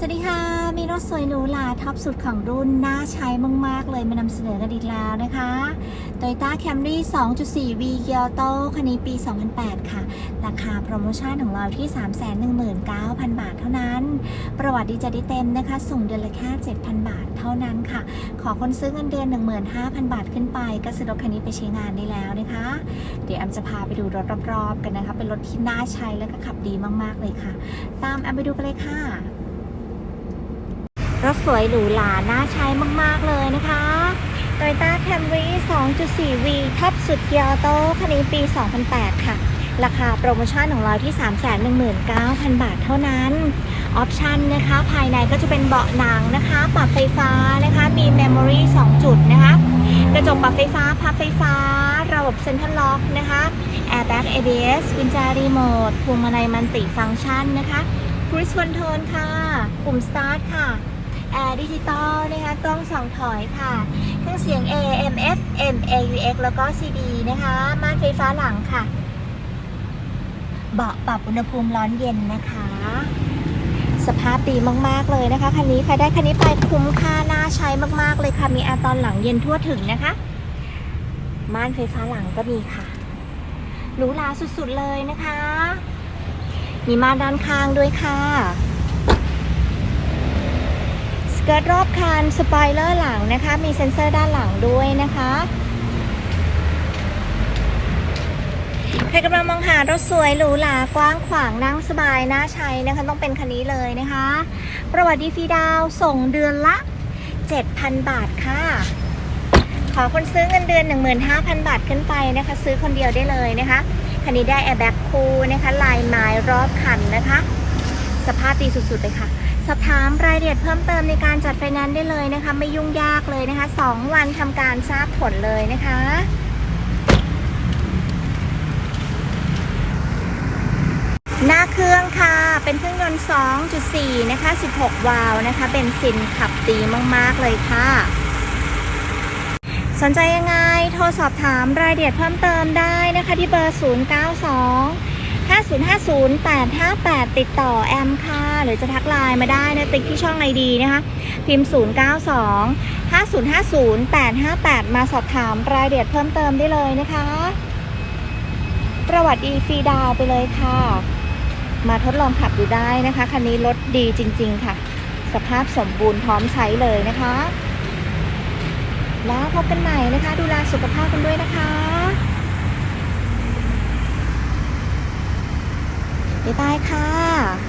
สวัสดีค่ะ มีรถสวยหรูหราท็อปสุดของรุ่น น่าใช้มาก ๆ เลยมานำเสนอกันอีกแล้วนะคะ Toyota Camry 2.4 V Kyoto คันนี้ปี 2008 ค่ะ ราคาโปรโมชั่นของเราที่ 319,000 บาทเท่านั้น ประวัติดีจะได้เต็มนะคะ ส่งเดือนละแค่ 7,000 บาทเท่านั้นค่ะ ขอคนซื้อเงินเดือน 15,000 บาทขึ้นไปก็ซื้อรถคันนี้ไปใช้งานได้แล้วนะคะ เดี๋ยวแอมจะพาไปดูรถรอบๆ กันนะคะ เป็นรถที่น่าใช้และก็ขับดีมาก ๆ เลยค่ะ ตามแอมไปดูกันเลยค่ะ รถสวยหรูหราน่าใช้มาก ๆ เลยนะคะ Toyota Camry 2.4V ท็อปสุดเกียร์โตคันนี้ปี 2008 ค่ะ ราคาโปรโมชั่นของเราที่ 319,000 บาทเท่านั้นออปชันนะคะ ภายในก็จะเป็นเบาะหนังนะคะ ปรับไฟฟ้านะคะ มี Memory 2จุดนะคะ กระจกปรับไฟฟ้า พับไฟฟ้า ระบบ Central Lock นะคะ Airbag ABS กุญแจรีโมทพวงมาลัยมันติฟังก์ชันนะคะ Cruise Control ค่ะ ปุ่ม Start ค่ะ แอร์ดิจิตอลนะคะกล้องสองถอยค่ะ เครื่องเสียง AM FM AUX แล้วก็ CD นะคะ ม่านไฟฟ้าหลังค่ะ เบาะปรับอุณหภูมิร้อนเย็นนะคะ สภาพดีมาก ๆ เลยนะคะ คันนี้ใครได้คันนี้ไปคุ้มค่าน่าใช้มาก ๆ เลยค่ะ มีแอร์ตอนหลังเย็นทั่วถึงนะคะ ม่านไฟฟ้าหลังก็มีค่ะหรูหราสุด ๆ เลยนะคะ มีม่านด้านข้างด้วยค่ะ เกิร์ตรอบคันสปอยเลอร์หลังนะคะ มีเซ็นเซอร์ด้านหลังด้วยนะคะ ใครกำลังมองหารถสวยหรูหรากว้างขวางนั่งสบายน่าใช้นะคะ ต้องเป็นคันนี้เลยนะคะ ประวัติดีฟรีดาวส่งเดือนละ 7,000 บาทค่ะขอคนซื้อเงินเดือน 15,000 บาทขึ้นไปนะคะ ซื้อคนเดียวได้เลยนะคะ คันนี้ได้แอร์แบ็กคูลนะคะ ลายไม้รอบคันนะคะ สภาพดีสุดๆเลยค่ะ สอบถามรายละเอียดเพิ่มเติมในการจัดไฟแนนซ์ได้เลยนะคะ ไม่ยุ่งยากเลยนะคะ 2 วันทำการทราบผลเลยนะคะหน้าเครื่องค่ะ เป็นเครื่องยนต์ 2.4 นะคะ 16 วาล์วนะคะเบนซินขับดีมาก ๆ เลยค่ะ สนใจยังไง โทรสอบถามรายละเอียดเพิ่มเติมได้นะคะ ที่เบอร์ 092 5050858 ติดต่อแอมค่ะ หรือจะทักไลน์มาได้นะติ๊กที่ช่องไอดีนะคะ พิมพ์ 092 5050858 มาสอบถามรายละเอียดเพิ่มเติมได้เลยนะคะ ประวัติดีฟรีดาวไปเลยค่ะ มาทดลองขับดูได้นะคะ คันนี้รถดีจริง ๆ ค่ะ สภาพสมบูรณ์พร้อมใช้เลยนะคะ แล้วพบกันใหม่นะคะ ดูแลสุขภาพกันด้วยนะคะ บ๊ายบายค่ะ